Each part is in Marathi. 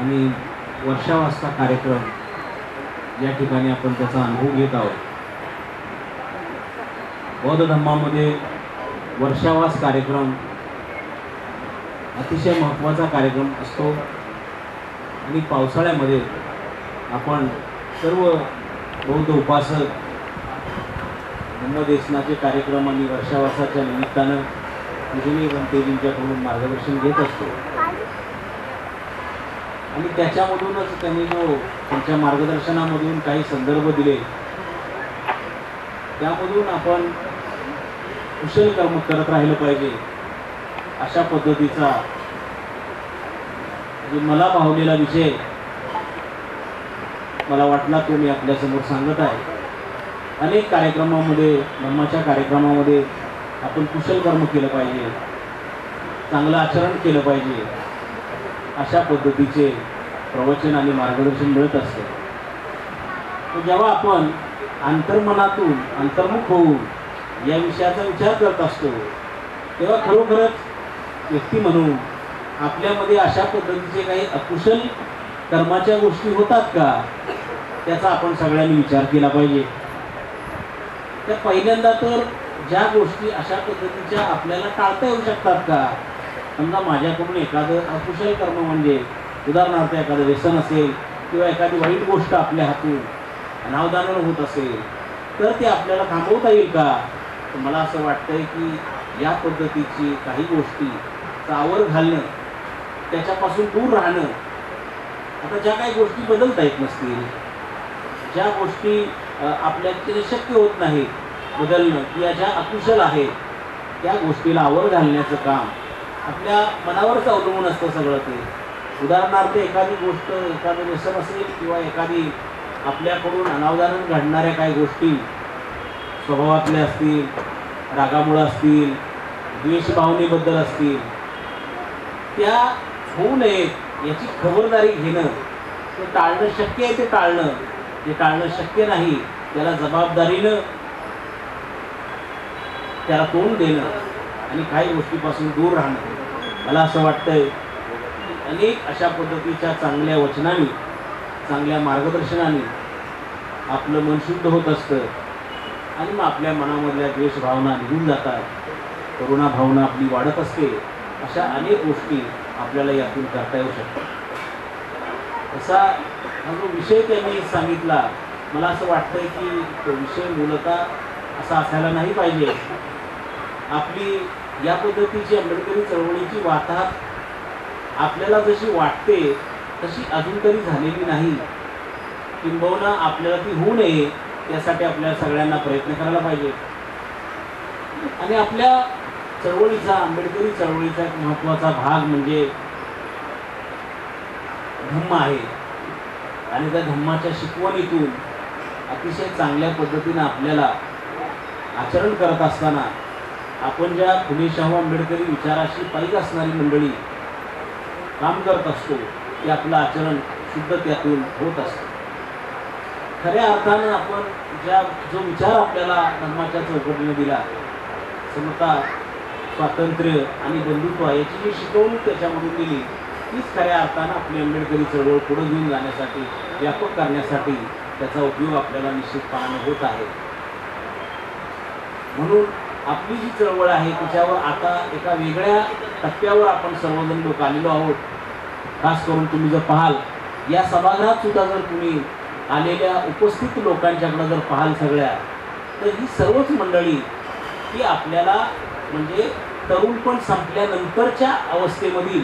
आणि वर्षावासचा कार्यक्रम या ठिकाणी आपण त्याचा अनुभव घेत आहोत. बौद्ध धर्मामध्ये वर्षावास कार्यक्रम अतिशय महत्त्वाचा कार्यक्रम असतो. आणि पावसाळ्यामध्ये आपण सर्व बौद्ध उपासक धम्मदेशनाचे कार्यक्रम आणि वर्षावासाच्या निमित्तानं विजयी बनतेजींच्याकडून मार्गदर्शन घेत असतो. आणि त्याच्यामधूनच त्यांनी जो त्यांच्या मार्गदर्शनामधून काही संदर्भ दिले त्यामधून आपण कुशल कर्म करत राहिलं पाहिजे अशा पद्धतीचा जो मला भावलेला विषय मला वाटला तो मी आपल्यासमोर सांगत आहे. अनेक कार्यक्रमामध्ये ब्रह्माच्या कार्यक्रमामध्ये आपण कुशल कर्म केलं पाहिजे चांगलं आचरण केलं पाहिजे. अशा पद्धतीचे प्रवचन आणि मार्गदर्शन मिळत असते. जेव्हा आपण अंतर्मनातून अंतर्मुख होऊन या विषयाचा विचार करत असतो तेव्हा खरोखरच व्यक्ती म्हणून आपल्यामध्ये अशा पद्धतीचे काही अकुशल कर्माच्या गोष्टी होतात का? त्याचा आपण सगळ्यांनी विचार केला पाहिजे. तर पहिल्यांदा तर ज्या गोष्टी अशा पद्धतीच्या आपल्याला टाळता येऊ शकतात का? समजा माझ्याकडून एखादं अकुशल कर्म म्हणजे उदाहरणार्थ एखादं व्यसन असेल किंवा एखादी वाईट गोष्ट आपल्या हातून अनावधानानं होत असेल तर ते आपल्याला थांबवता येईल का? तर मला असं वाटतंय की या पद्धतीची काही गोष्टी चावर घालणं त्याच्यापासून दूर राहणं आता ज्या काही गोष्टी बदलता येत नसतील ज्या गोष्टी आपल्याकडे शक्य होत नाही बदलणं किंवा ज्या अकुशल आहेत त्या गोष्टीला आवर घालण्याचं काम आपल्या मनावरच अवलंबून असतं सगळं ते. उदाहरणार्थ एखादी गोष्ट एखादं व्यसन असेल किंवा एखादी आपल्याकडून अनावधारण घडणाऱ्या काही गोष्टी स्वभावातल्या असतील रागामुळं असतील द्वेषभावनेबद्दल असतील त्या होऊ नयेत याची खबरदारी घेणं ते टाळणं शक्य आहे ते टाळणं. ते टाळणं शक्य नाही त्याला जबाबदारीनं त्याला तोंड देणं. आणि काही गोष्टीपासून दूर राहणं. मला असं वाटतंय अनेक अशा पद्धतीच्या चांगल्या वचनाने चांगल्या मार्गदर्शनाने आपलं मन शुद्ध होत असतं आणि मग आपल्या मनामधल्या द्वेष भावना निघून जातात. करुणा भावना आपली वाढत असते. अशा अनेक गोष्टी आपल्याला यातून करता येऊ शकतात. असा हा जो विषय त्यांनी सांगितला मला असं वाटतंय की तो विषय मूलतः असा असायला नाही पाहिजे. आपली या पद्धतीची आंबेडकरी चळवळीची वाताहत आपल्याला जशी वाटते तशी अजून तरी झालेली नाही. किंबहुना आपल्याला ती होऊ नये त्यासाठी आपल्या सगळ्यांना प्रयत्न करायला पाहिजे. आणि आपल्या चळवळीचा आंबेडकरी चळवळीचा एक महत्त्वाचा भाग म्हणजे धम्म आहे. आणि त्या धम्माच्या शिकवणीतून अतिशय चांगल्या पद्धतीनं आपल्याला आचरण करत असताना आपण ज्या फुले शाहू आंबेडकरी विचाराशी पाहिजे असणारी मंडळी काम करत असतो ते आपलं आचरण शुद्ध त्यातून होत असतं. खऱ्या अर्थानं आपण ज्या जो विचार आपल्याला धर्माच्या चौकटीने दिला समता स्वातंत्र्य आणि बंधुत्व याची जी शिकवणूक त्याच्यामधून दिली तीच खऱ्या अर्थानं आपली आंबेडकरी चळवळ पुढे घेऊन जाण्यासाठी व्यापक करण्यासाठी त्याचा उपयोग आपल्याला निश्चितपणाने होत आहे. म्हणून आपली जी चळवळ आहे त्याच्यावर आता एका वेगळ्या टप्प्यावर आपण सर्वजण लोक आलेलो आहोत. खास करून तुम्ही जर पाहाल या सभागृहात सुद्धा जर तुम्ही आलेल्या उपस्थित लोकांच्याकडं जर पाहाल सगळ्या तर ही सर्वच मंडळी ही आपल्याला म्हणजे तरुणपण संपल्यानंतरच्या अवस्थेमधील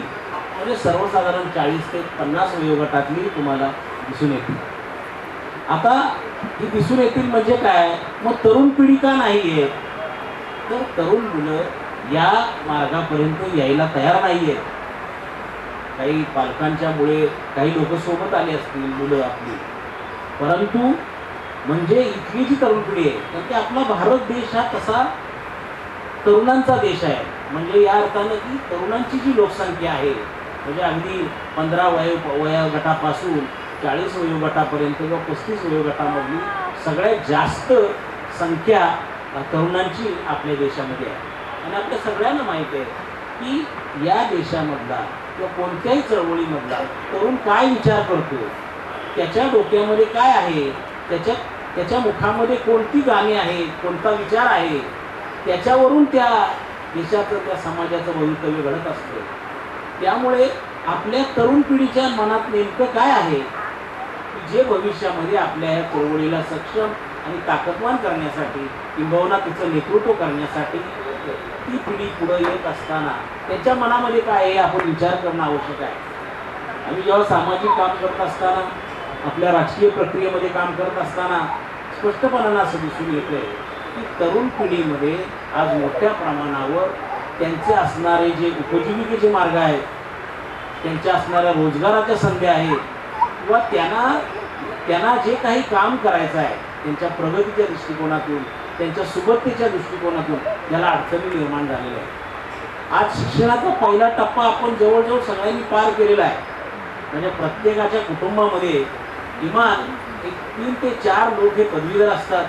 म्हणजे सर्वसाधारण चाळीस ते पन्नास वयोगटातली तुम्हाला दिसून येतील. आता ही दिसून येतील म्हणजे काय? मग तरुण पिढी का नाही आहे तर तरुण मुलं या मार्गापर्यंत यायला तयार नाही आहेत काही पालकांच्यामुळे काही लोक सोबत आले असतील मुलं आपली. परंतु म्हणजे इथली जी तरुण पिढी आहे तर ते आपला भारत देश हा तसा तरुणांचा देश आहे. म्हणजे या अर्थानं की तरुणांची जी लोकसंख्या आहे म्हणजे अगदी पंधरा वयो वयोगटापासून चाळीस वयोगटापर्यंत किंवा पस्तीस वयोगटामधली सगळ्यात जास्त संख्या तरुणांची आपल्या देशामध्ये आहे. आणि आपल्या सगळ्यांना माहीत आहे की या देशामधला किंवा कोणत्याही चळवळीमधला तरुण काय विचार करतो त्याच्या डोक्यामध्ये काय आहे त्याच्या त्याच्या मुखामध्ये कोणती गाणी आहेत कोणता विचार आहे त्याच्यावरून त्या देशाचं त्या समाजाचं भवितव्य घडत असतं. त्यामुळे आपल्या तरुण पिढीच्या मनात नेमकं काय आहे जे भविष्यामध्ये आपल्या या चळवळीला सक्षम आणि ताकदवान करण्यासाठी किंबहुना तिचं नेतृत्व करण्यासाठी ती पिढी पुढं येत असताना त्याच्या मनामध्ये काय आहे आपण विचार करणं आवश्यक आहे. आम्ही जेव्हा सामाजिक काम करत असताना आपल्या राजकीय प्रक्रियेमध्ये काम करत असताना स्पष्टपणानं असं दिसून येतंय की तरुण पिढीमध्ये आज मोठ्या प्रमाणावर त्यांचे असणारे जे उपजीविकेचे मार्ग आहेत त्यांच्या असणाऱ्या रोजगाराच्या संधी आहेत किंवा त्यांना त्यांना जे काही काम करायचं आहे त्यांच्या प्रगतीच्या दृष्टिकोनातून त्यांच्या सुबत्तेच्या दृष्टिकोनातून त्याला अडचणी निर्माण झालेल्या आहेत. आज शिक्षणाचा पहिला टप्पा आपण जवळजवळ सगळ्यांनी पार केलेला आहे. म्हणजे प्रत्येकाच्या कुटुंबामध्ये किमान एक तीन ते चार लोक हे पदवीधर असतात.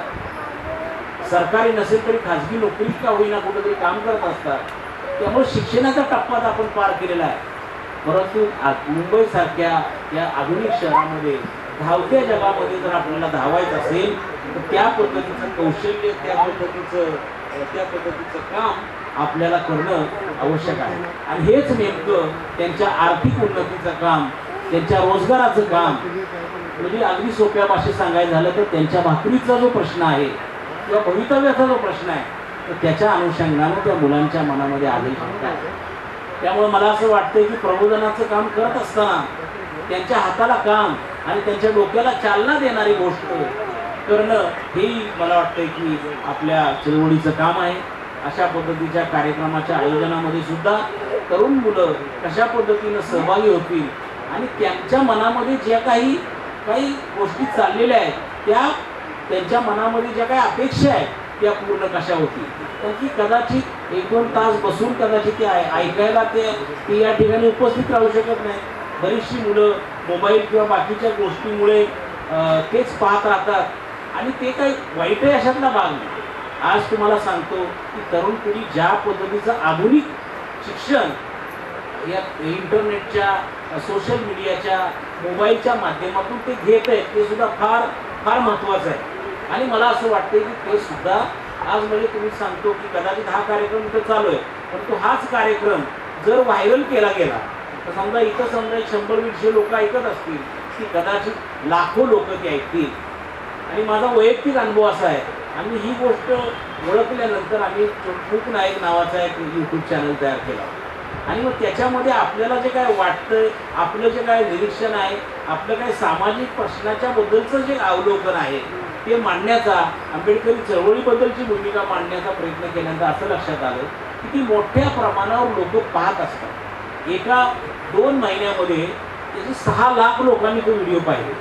सरकारी नसेल तरी खाजगी नोकरीत का होईना कुठंतरी काम करत असतात. त्यामुळे शिक्षणाचा टप्पा आपण पार केलेला आहे. परंतु मुंबईसारख्या या आधुनिक शहरामध्ये धावत्या जगामध्ये जर आपल्याला धावायचं असेल तर त्या पद्धतीचं कौशल्य त्या पद्धतीचं त्या पद्धतीचं काम आपल्याला करणं आवश्यक आहे. आणि हेच नेमकं त्यांच्या आर्थिक उन्नतीचं काम त्यांच्या रोजगाराचं काम. म्हणजे अगदी सोप्या भाषेत सांगायचं झालं तर त्यांच्या भाकरीचा जो प्रश्न आहे किंवा भवितव्याचा जो प्रश्न आहे तर त्याच्या अनुषंगानं त्या मुलांच्या मनामध्ये आले शकतात त्यामुळे मला असं वाटतंय की प्रबोधनाचं काम करत असताना त्यांच्या हाताला काम आणि त्यांच्या डोक्याला चालना देणारी गोष्ट करणं हे मला वाटतंय की आपल्या चळवळीचं काम आहे. अशा पद्धतीच्या कार्यक्रमाच्या आयोजनामध्ये सुद्धा तरुण मुलं कशा पद्धतीनं सहभागी होतील आणि त्यांच्या मनामध्ये ज्या काही काही गोष्टी चाललेल्या आहेत त्या त्यांच्या मनामध्ये ज्या काही अपेक्षा आहेत त्या पूर्ण कशा होतील? कारण की कदाचित एक दोन तास बसून कदाचित ते ऐकायला ते ते या ठिकाणी उपस्थित राहू शकत नाही. बरीचशी मुलं मोबाईल किंवा बाकीच्या गोष्टीमुळे तेच पाहत राहतात. आणि ते काही वाईटही अशातला भाग नाही. आज तुम्हाला सांगतो की तरुण पिढी ज्या पद्धतीचं आधुनिक शिक्षण या इंटरनेटच्या सोशल मीडियाच्या मोबाईलच्या माध्यमातून ते घेत आहेत ते सुद्धा फार फार महत्त्वाचं आहे. आणि मला असं वाटतं की ते सुद्धा आज म्हणजे तुम्ही सांगतो की कदाचित हा कार्यक्रम इथं चालू आहे. परंतु हाच कार्यक्रम जर व्हायरल केला गेला तर समजा इथं समजा एक शंभर दीडशे लोक ऐकत असतील की कदाचित लाखो लोक ते ऐकतील. आणि माझा वैयक्तिक अनुभव असा आहे आम्ही ही गोष्ट ओळखल्यानंतर आम्ही खूप नायक नावाचा एक यूट्यूब चॅनल तयार केला. आणि मग त्याच्यामध्ये आपल्याला जे काय वाटतंय आपलं जे काय निरीक्षण आहे आपलं काय सामाजिक प्रश्नाच्या बद्दलचं जे अवलोकन आहे ते मांडण्याचा आंबेडकरी चळवळीबद्दलची भूमिका मांडण्याचा प्रयत्न केल्यानंतर असं लक्षात आलं की ती मोठ्या प्रमाणावर लोक पाहत असतात. एका दोन महिन्यामध्ये त्याचे सहा लाख लोकांनी तो व्हिडिओ पाहिले.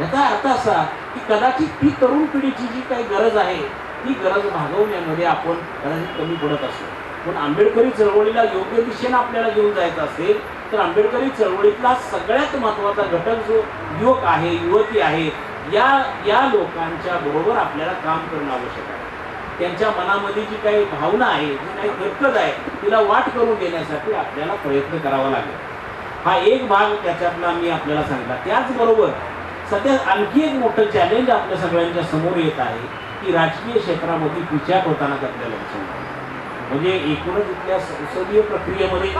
याचा अर्थ असा की कदाचित ती तरुण पिढीची जी काही गरज आहे ती गरज भागवण्यामध्ये आपण कदाचित कमी पडत असतो पण आंबेडकरी चळवळीला योग्य दिशेनं आपल्याला घेऊन जायचं असेल तर आंबेडकरी चळवळीतला सगळ्यात महत्त्वाचा घटक जो युवक आहे युवती आहे या या लोकांच्या बरोबर आपल्याला काम करणं आवश्यक आहे. त्यांच्या मनामध्ये जी काही भावना आहे जी काही खरकत आहे तिला वाट करून देण्यासाठी आपल्याला प्रयत्न करावा लागेल. हा एक भाग त्याच्यातला मी आपल्याला सांगितला. त्याचबरोबर सध्या आणखी एक मोठं चॅलेंज आपल्या सगळ्यांच्या समोर येत आहे की राजकीय क्षेत्रामध्ये विचार होताना आपल्याला दिसून म्हणजे एकूणच इथल्या संसदीय प्रक्रियेमध्ये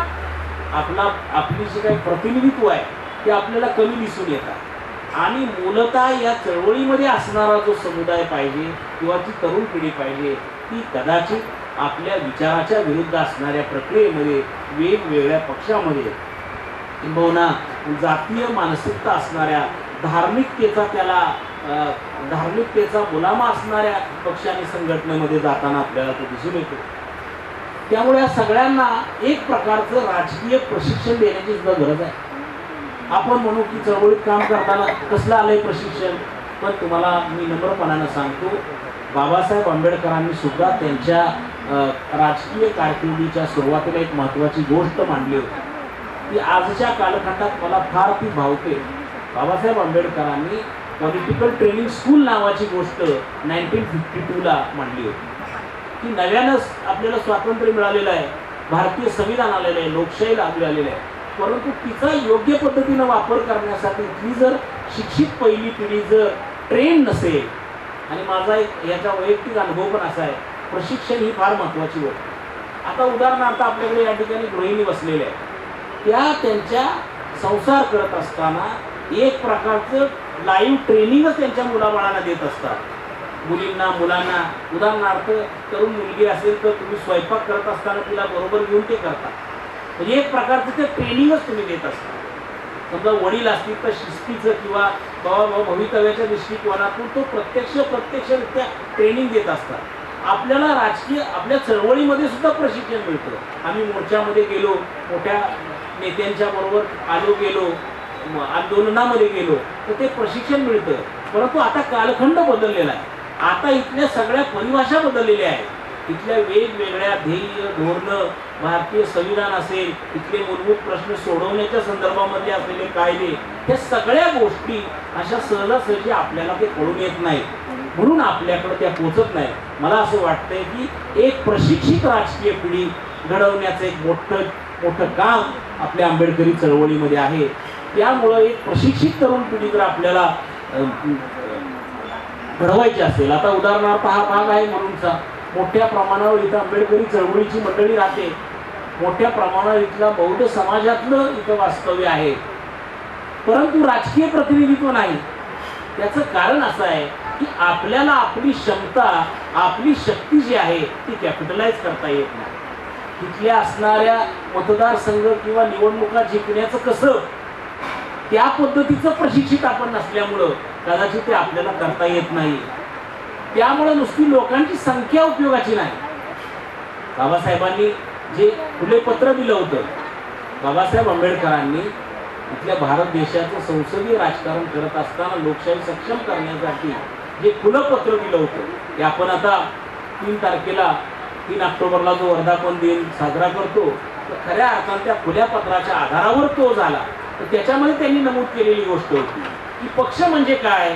आपला आपली जे काही प्रतिनिधित्व आहे ते आपल्याला कमी दिसून येतात आणि मूलतः या चळवळीमध्ये असणारा जो समुदाय पाहिजे किंवा ती तरुण पिढी पाहिजे ती कदाचित आपल्या विचाराच्या विरुद्ध असणाऱ्या प्रक्रियेमध्ये वेगवेगळ्या पक्षामध्ये किंबहुना जातीय मानसिकता असणाऱ्या धार्मिकतेचा त्याला धार्मिकतेचा मुलामा असणाऱ्या पक्षाने संघटनेमध्ये जाताना आपल्याला तो दिसून येतो. त्यामुळे या सगळ्यांना एक प्रकारचं राजकीय प्रशिक्षण देण्याची सुद्धा गरज आहे. आपण म्हणू की चळवळीत काम करताना कसलं आलंय प्रशिक्षण? पण तुम्हाला मी नम्रपणानं सांगतो बाबासाहेब आंबेडकरांनी सुद्धा त्यांच्या राजकीय कारकिर्दीच्या सुरुवातीला एक महत्त्वाची गोष्ट मांडली होती. ती आजच्या कालखंडात मला फार ती भावते. बाबासाहेब आंबेडकरांनी पॉलिटिकल ट्रेनिंग स्कूल नावाची गोष्ट नाईन्टीन फिफ्टी टूला मांडली होती. की नव्यानंच आपल्याला स्वातंत्र्य मिळालेलं आहे. भारतीय संविधान आलेलं आहे. लोकशाही लागू आलेलं आहे. परंतु तिचा योग्य पद्धतीनं वापर करण्यासाठी ती जर शिक्षित पहिली पिढी जर ट्रेन नसेल आणि माझा एक याचा वैयक्तिक अनुभव पण असा आहे प्रशिक्षण ही फार महत्त्वाची गोष्ट आता उदाहरणार्थ आपल्याकडे या ठिकाणी गृहिणी बसलेल्या आहेत. त्या त्यांच्या संसार करत असताना एक प्रकारचं लाईव्ह ट्रेनिंगच त्यांच्या मुलाबाळांना देत असतात. मुलींना मुलांना उदाहरणार्थ तरुण मुलगी असेल तर तुम्ही स्वयंपाक करत असताना तिला बरोबर घेऊन ते करता म्हणजे एक प्रकारचं ते ट्रेनिंगच तुम्ही देत असता. समजा वडील असतील तर शिस्तीचं किंवा बाबा बाबा भवितव्याच्या दृष्टिकोनातून तो प्रत्यक्ष प्रत्यक्षरित्या ट्रेनिंग देत असतात आपल्याला राजकीय आपल्या चळवळीमध्ये सुद्धा प्रशिक्षण मिळतं. आम्ही मोर्चामध्ये गेलो मोठ्या नेत्यांच्या बरोबर आलो गेलो आंदोलनामध्ये गेलो तर ते प्रशिक्षण मिळतं. परंतु आता कालखंड बदललेला आहे. आता इथल्या सगळ्या परिभाषा बदललेल्या आहेत. इथल्या वेगवेगळ्या ध्येय धोरणं भारतीय संविधान असेल इथले मूलभूत प्रश्न सोडवण्याच्या संदर्भामध्ये असलेले कायदे हे सगळ्या गोष्टी अशा सहजासहजी आपल्याला ते कळून येत नाही. म्हणून आपल्याकडे त्या पोचत नाही. मला असं वाटतंय की एक प्रशिक्षित राजकीय पिढी घडवण्याचं एक मोठं मोठं काम आपल्या आंबेडकरी चळवळीमध्ये आहे. त्यामुळं एक प्रशिक्षित तरुण पिढी जर आपल्याला घडवायची असेल आता उदाहरणार्थ हा भाग आहे म्हणूनचा मोठ्या प्रमाणावर इथं आंबेडकरी चळवळीची मंडळी राहते. मोठ्या प्रमाणावर इथला बौद्ध समाजातलं इथं वास्तव्य आहे. परंतु राजकीय प्रतिनिधित्व नाही त्याचं कारण असं आहे की आपल्याला आपली क्षमता आपली शक्ती जी आहे ती कॅपिटलाइज करता येत नाही. तिथल्या असणाऱ्या मतदारसंघ किंवा निवडणुका जिंकण्याचं कसं? त्या पद्धतीचं प्रशिक्षित आपण नसल्यामुळं कदाचित ते आपल्याला करता येत नाही. त्यामुळे नुसती लोकांची संख्या उपयोगाची नाही. बाबासाहेबांनी जे खुले पत्र दिलं होतं बाबासाहेब आंबेडकरांनी इथल्या भारत देशाचं संसदीय राजकारण करत असताना लोकशाही सक्षम करण्यासाठी जे खुलं पत्र दिलं होतं ते आपण आता तीन तारखेला तीन ऑक्टोबरला जो वर्धापन दिन साजरा करतो तर खऱ्या अर्थानं त्या खुल्या पत्राच्या आधारावर तो झाला. तर त्याच्यामध्ये त्यांनी नमूद केलेली गोष्ट होती की पक्ष म्हणजे काय?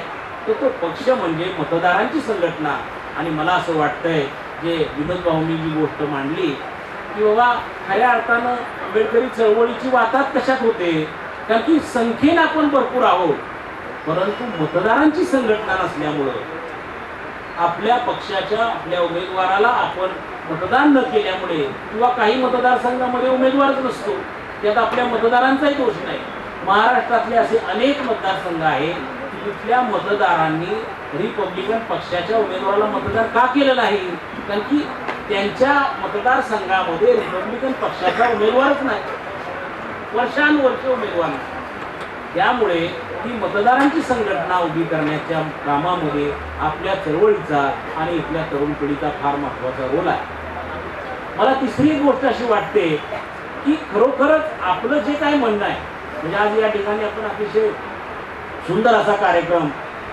तर तो पक्ष म्हणजे मतदारांची संघटना. आणि मला असं वाटतंय जे विनोद भाऊंनी जी गोष्ट मांडली की बाबा खऱ्या अर्थानं आंबेडकरी चळवळीची वातात कशात होते? कारण की संख्येनं आपण भरपूर आहोत. परंतु मतदारांची संघटना नसल्यामुळं आपल्या पक्षाच्या आपल्या उमेदवाराला आपण मतदान न केल्यामुळे किंवा काही मतदारसंघामध्ये उमेदवारच नसतो. त्यात आपल्या मतदारांचाही दोष नाही. महाराष्ट्रातले असे अनेक मतदारसंघ आहेत तिथल्या मतदारांनी रिपब्लिकन पक्षाच्या उमेदवाराला मतदार का केलं नाही? कारण की त्यांच्या मतदारसंघामध्ये रिपब्लिकन पक्षाचा उमेदवारच नाही. वर्षानुवर्ष उमेदवार त्यामुळे ही मतदारांची संघटना उभी करण्याच्या कामामध्ये आपल्या चळवळीचा आणि इथल्या तरुण पिढीचा फार महत्त्वाचा रोल आहे. मला तिसरी एक गोष्ट अशी वाटते की खरोखरच आपलं जे काय म्हणणं आहे म्हणजे आज या ठिकाणी आपण अतिशय सुंदर असा कार्यक्रम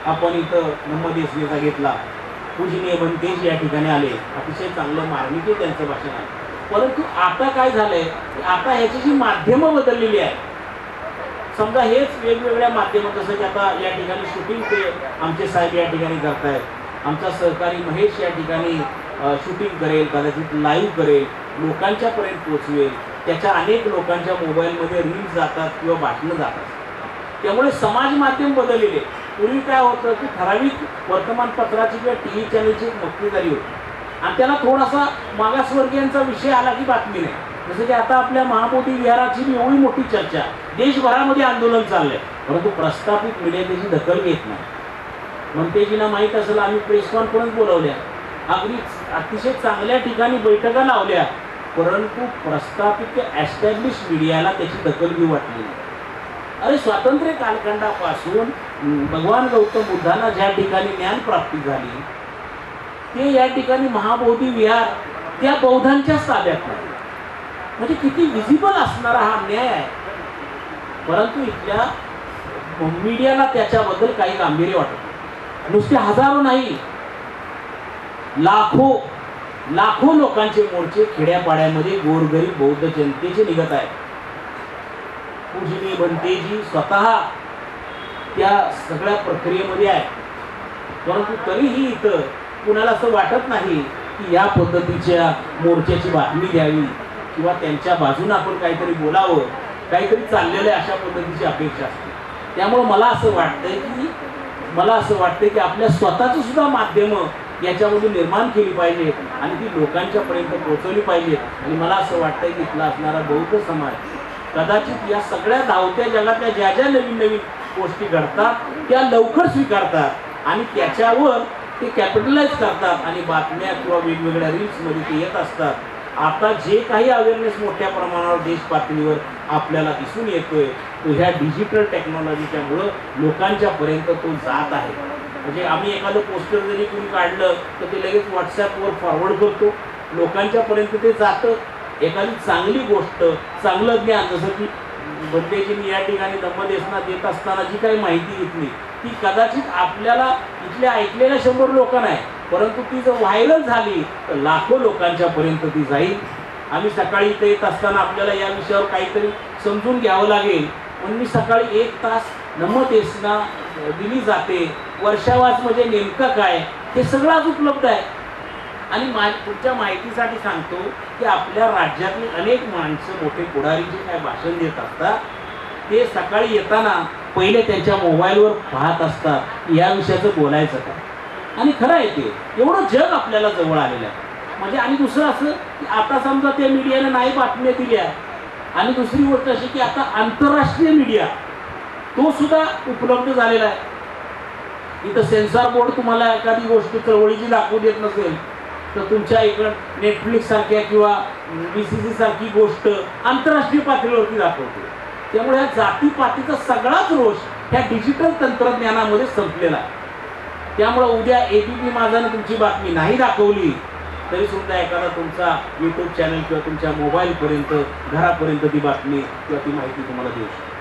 आपण इथं ब्रह्मदेसनेचा घेतला. पूजनीय बनतेज या ठिकाणी आले. अतिशय चांगलं मार्मिक त्यांचं भाषण आहे. परंतु आता काय झालंय? की आता ह्याची जी माध्यमं बदललेली आहेत. समजा हेच वेगवेगळ्या माध्यमं जसं की आता या ठिकाणी शूटिंग ते आमचे साहेब या ठिकाणी करतायत. आमचा सहकारी महेश या ठिकाणी शूटिंग करेल कदाचित लाईव्ह करेल लोकांच्यापर्यंत पोचवेल त्याच्या अनेक लोकांच्या मोबाईलमध्ये रील्स जातात किंवा बातम्या जातात. त्यामुळे समाज माध्यम बदललेले. पूर्वी काय होतं की ठराविक वर्तमानपत्राची किंवा टी व्ही चॅनलची एक मक्तेदारी होती. आणि त्याला थोडासा मागासवर्गीयांचा विषय आला की बातमी नाही. जसं की आता आपल्या महाबोधी विहाराची बी एवढी मोठी चर्चा. देशभरामध्ये आंदोलन चाललंय. परंतु प्रस्थापित मीडिया त्याची दखल घेत नाही. मनतेजींना माहीत असेल आम्ही प्रेस कॉन्फरन्स बोलवल्या. अगदी अतिशय चांगल्या ठिकाणी बैठका लावल्या. परंतु प्रस्थापित ॲस्टॅब्लिश मीडियाला त्याची दखल घेऊ वाटली नाही. अरे स्वातंत्र्य कालखंडापासून भगवान गौतम बुद्धांना ज्या ठिकाणी ज्ञान प्राप्ती झाली ते या ठिकाणी महाबोधी विहार त्या बौद्धांच्याच ताब्यात नाही. म्हणजे किती विजिबल असणारा हा न्याय आहे. परंतु इथल्या मीडियाला त्याच्याबद्दल काही गांभीर्य वाटत नुसते हजारो नाही लाखो लाखो लोकांचे मोर्चे खेड्यापाड्यामध्ये गोरगरीब बौद्ध जनतेचे निघत आहेत. पूजनीय बनतेजी स्वतः त्या सगळ्या प्रक्रियेमध्ये आहे. परंतु तरीही इथं कुणाला असं वाटत नाही की या पद्धतीच्या मोर्चाची बातमी द्यावी किंवा त्यांच्या बाजूने आपण काहीतरी बोलावं काहीतरी चाललेलं आहे अशा पद्धतीची अपेक्षा असते. त्यामुळं मला असं वाटतंय की मला असं वाटतं की आपल्या स्वतःचं सुद्धा माध्यमं याच्यामध्ये निर्माण केली पाहिजेत आणि ती लोकांच्यापर्यंत पोहोचवली पाहिजेत आणि मला असं वाटतंय की इथला असणारा बौद्ध समाज कदाचित या सगळ्या धावत्या जगातल्या ज्या ज्या नवीन नवीन गोष्टी घडतात त्या लवकर स्वीकारतात आणि त्याच्यावर ते कॅपिटलाइज करतात आणि बातम्या किंवा वेगवेगळ्या रील्समध्ये ते येत असतात. आता जे काही अवेअरनेस मोठ्या प्रमाणावर देश पातळीवर आपल्याला दिसून येतोय तो ह्या डिजिटल टेक्नॉलॉजीच्यामुळं लोकांच्यापर्यंत लोकांच्या पर्यंत तो जात आहे. म्हणजे आम्ही एखादं पोस्टर जरी कोणी काढलं तर ते लगेच व्हॉट्सॲपवर फॉरवर्ड करतो. लोकांच्या पर्यंत ते जातं. एखादी चांगली गोष्ट चांगलं ज्ञान जसं की बंदेची मी या ठिकाणी दम्मदेशना देत असताना जी काही माहिती घेतली ती कदाचित आपल्याला इथल्या ऐकलेल्या शंभर लोक नाही परंतु ती जर व्हायरल झाली तर लाखो लोकांच्या पर्यंत ती जाईल. आम्ही सकाळी इथे येत असताना आपल्याला या विषयावर काहीतरी समजून घ्यावं लागेल. म्हणून मी सकाळी एक तास नमदेशना दिली जाते. वर्षावास म्हणजे नेमकं काय? हे सगळं आज उपलब्ध आहे. आणि मा पुढच्या माहितीसाठी सांगतो की आपल्या राज्यातली अनेक माणसं मोठे पुढारी जे काय भाषण देत असतात ते सकाळी येताना पहिले त्यांच्या मोबाईलवर पाहत असतात या विषयाचं बोलायचं काय. आणि खरं आहे ते एवढं जग आपल्याला जवळ आलेलं आहे. म्हणजे आणि दुसरं असं की आता समजा त्या मीडियाने नाही बातम्या दिल्या आणि दुसरी गोष्ट अशी की आता आंतरराष्ट्रीय मीडिया तो सुद्धा उपलब्ध झालेला आहे. इथं सेन्सॉर बोर्ड तुम्हाला एखादी गोष्ट चळवळीची दाखवू देत नसेल तर तुमच्या इकडं नेटफ्लिक्स सारख्या किंवा बी सी सी सारखी गोष्ट आंतरराष्ट्रीय पातळीवरती दाखवते. त्यामुळे ह्या जातीपातीचा सगळाच रोष ह्या डिजिटल तंत्रज्ञानामध्ये संपलेला आहे. त्यामुळं उद्या ए बी पी माझानं तुमची बातमी नाही दाखवली तरी सुद्धा एखादा तुमचा यूट्यूब चॅनल किंवा तुमच्या मोबाईलपर्यंत घरापर्यंत ती बातमी किंवा ती माहिती तुम्हाला देऊ शकते.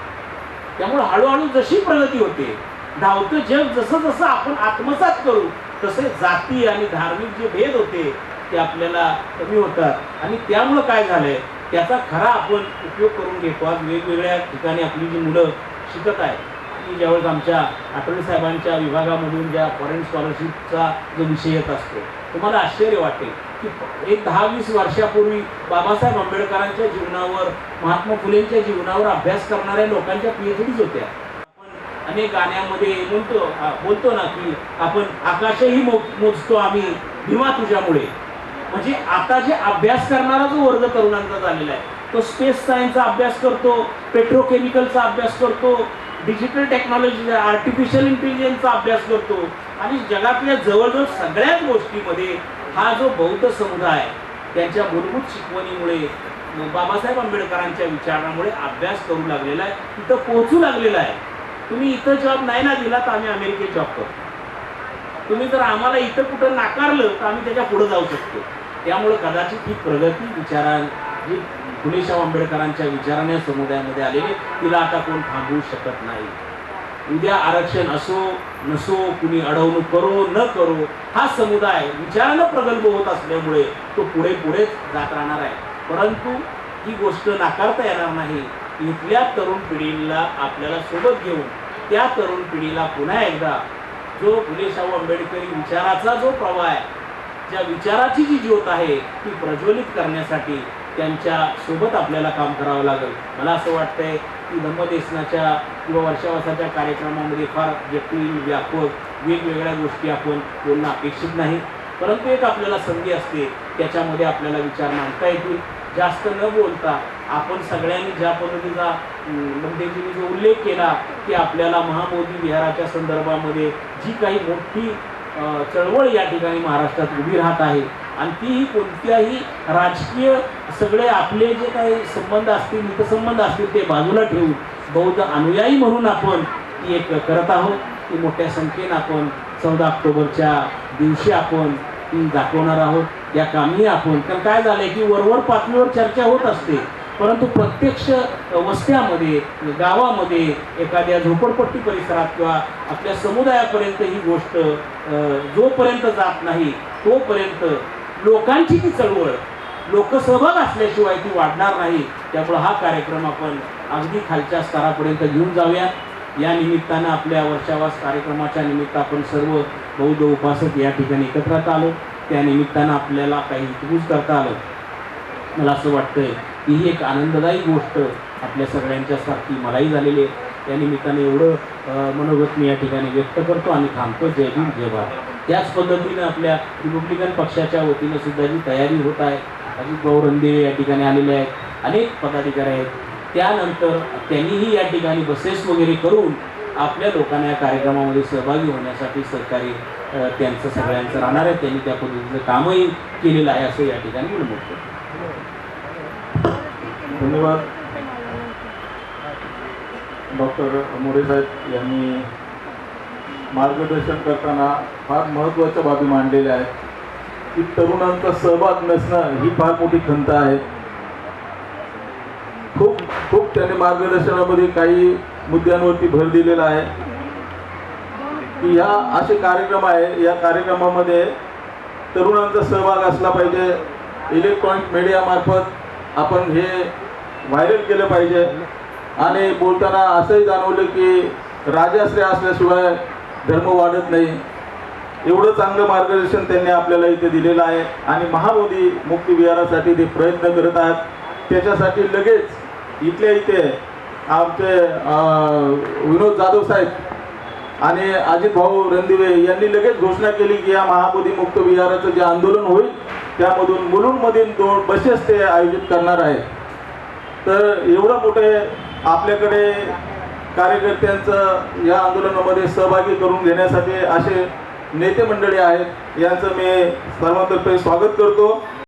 त्यामुळे हळूहळू जशी प्रगती होते धावतं जग जसं जसं आपण आत्मसात करू तसे जाती आणि धार्मिक जे भेद होते ते आपल्याला कमी होतात. आणि त्यामुळं काय झालंय? त्याचा खरा आपण उपयोग करून घेतो. आज वेगवेगळ्या ठिकाणी आपली जी मुलं शिकत आहेत की ज्यावेळेस आमच्या आठवले साहेबांच्या विभागामधून ज्या फॉरेन स्कॉलरशिपचा जो विषय येत असतो तुम्हाला आश्चर्य वाटेल की एक दहा वीस वर्षापूर्वी बाबासाहेब आंबेडकरांच्या जीवनावर महात्मा फुलेंच्या जीवनावर अभ्यास करणाऱ्या लोकांच्या पीएचडीज होत्या. अनेक गाण्यामध्ये म्हणतो बोलतो ना की आपण आकाशही मो मोजतो आम्ही भीमा तुझ्यामुळे. म्हणजे आता जे अभ्यास करणारा जो वर्ग तरुणांचा झालेला आहे तो स्पेस सायन्सचा अभ्यास करतो पेट्रोकेमिकलचा अभ्यास करतो डिजिटल टेक्नॉलॉजी आर्टिफिशियल इंटेलिजन्सचा अभ्यास करतो आणि जगातल्या जवळजवळ सगळ्याच गोष्टीमध्ये हा जो बौद्ध समुदाय त्यांच्या मूलभूत शिकवणीमुळे बाबासाहेब आंबेडकरांच्या विचारामुळे अभ्यास करू लागलेला आहे तिथं पोहोचू लागलेला आहे. तुम्ही इथं जॉब नाही ना दिला तर आम्ही अमेरिकेत जॉब करतो. तुम्ही जर आम्हाला इथं कुठं नाकारलं तर आम्ही त्याच्या पुढे जाऊ शकतो. त्यामुळे कदाचित ही प्रगती विचारा जी फुलेशाह आंबेडकरांच्या विचाराने समुदायामध्ये आलेली तिला आता कोण थांबवू शकत नाही. उद्या आरक्षण असो नसो कुणी अडवणूक करो न करो हा समुदाय विचारानं प्रगल्भ होत असल्यामुळे तो पुढे पुढेच जात राहणार आहे. परंतु ही गोष्ट नाकारता येणार नाही. इथल्या तरुण पिढीला आपल्याला सोबत घेऊन त्या तरुण पिढीला पुन्हा एकदा जो फुले शाहू आंबेडकरी विचाराचा जो प्रवाह आहे ज्या विचाराची जी ज्योत आहे ती प्रज्वलित करण्यासाठी त्यांच्यासोबत आपल्याला काम करावं लागेल. मला असं वाटतंय की धम्मदेशनाच्या किंवा वर्षावासाच्या कार्यक्रमामध्ये फार जटिल व्यापक वेगवेगळ्या गोष्टी आपण बोलणं अपेक्षित नाही. परंतु एक आपल्याला संधी असते त्याच्यामध्ये आपल्याला विचार मांडता येतील. जास्त न बोलता आपण सगळ्यांनी ज्या पद्धतीचा मंडेजींनी म्हणजे जो उल्लेख केला की आपल्याला महामोदी विहाराच्या संदर्भामध्ये जी काही मोठी चळवळ या ठिकाणी महाराष्ट्रात उभी राहत आहे आणि तीही कोणत्याही राजकीय सगळे आपले जे काही संबंध असतील हितसंबंध असतील ते बाजूला ठेवून बौद्ध अनुयायी म्हणून आपण ती एक करत आहोत. ती मोठ्या संख्येनं आपण चौदा ऑक्टोबरच्या दिवशी आपण ती दाखवणार आहोत. या कामी आपण. कारण काय झालंय की वरवर पातळीवर चर्चा होत असते. परंतु प्रत्यक्ष वस्त्यामध्ये गावामध्ये एखाद्या झोपडपट्टी परिसरात किंवा आपल्या समुदायापर्यंत ही गोष्ट जोपर्यंत जात नाही तोपर्यंत लोकांची ती चळवळ लोकसहभाग असल्याशिवाय ती वाढणार नाही. त्यामुळे हा कार्यक्रम आपण अगदी खालच्या स्तरापर्यंत घेऊन जाऊया. या निमित्तानं आपल्या वर्षावास कार्यक्रमाच्या निमित्त आपण सर्व बौद्ध उपासक या ठिकाणी एकत्रात आलो. त्यानिमित्तानं आपल्याला काही हितगुज करता आलं. मला असं वाटतंय की ही एक आनंददायी गोष्ट आपल्या सगळ्यांच्या सारखी मलाही झालेली आहे. त्यानिमित्ताने एवढं मनोगत मी या ठिकाणी व्यक्त करतो आणि थांबतो. जय भीम जय भारत. त्याच पद्धतीनं आपल्या रिपब्लिकन पक्षाच्या वतीनं सुद्धा जी तयारी होत आहे अजित भाऊ रणदिवे या ठिकाणी आलेले आहेत अनेक पदाधिकारी आहेत. त्यानंतर त्यांनीही या ठिकाणी बसेस वगैरे करून आपल्या लोकांना या कार्यक्रमामध्ये सहभागी होण्यासाठी सरकारी त्यांचं सगळ्यांचं राहणार आहे. त्यांनी त्या पद्धतीचं कामही केलेलं आहे असं या ठिकाणी मी म्हणतो धन्यवाद. डॉक्टर मोरे साहेब यांनी मार्गदर्शन करताना फार महत्त्वाच्या बाबी मांडलेल्या आहेत. की तरुणांचा सहभाग नसणं ही फार मोठी खंत आहे. खूप खूप त्याने मार्गदर्शनामध्ये काही मुद्द्यांवरती भर दिलेला आहे. की ह्या असे कार्यक्रम आहे या कार्यक्रमामध्ये तरुणांचा सहभाग असला पाहिजे. इलेक्ट्रॉनिक मीडियामार्फत आपण हे व्हायरल केलं पाहिजे. आणि बोलताना असंही जाणवलं की राजाश्रय असल्याशिवाय धर्म वाढत नाही. एवढं चांगलं मार्गदर्शन त्यांनी आपल्याला इथे दिलेलं आहे. आणि महाबोधी मुक्तिविहारासाठी ते प्रयत्न करत आहेत. त्याच्यासाठी लगेच इथल्या इथे आमचे विनोद जाधव साहेब आणि अजित भाऊ रणदिवे यांनी लगेच घोषणा केली की या महाबोधी मुक्त विहाराचं जे आंदोलन होईल त्यामधून मुलुंडमधील दोन बसेस ते आयोजित करणार आहेत. तर एवढं मोठे आपल्याकडे कार्यकर्त्यांचं या आंदोलनामध्ये सहभागी करून घेण्यासाठी असे नेते मंडळी आहेत यांचं मी सर्वांतर्फे स्वागत करतो.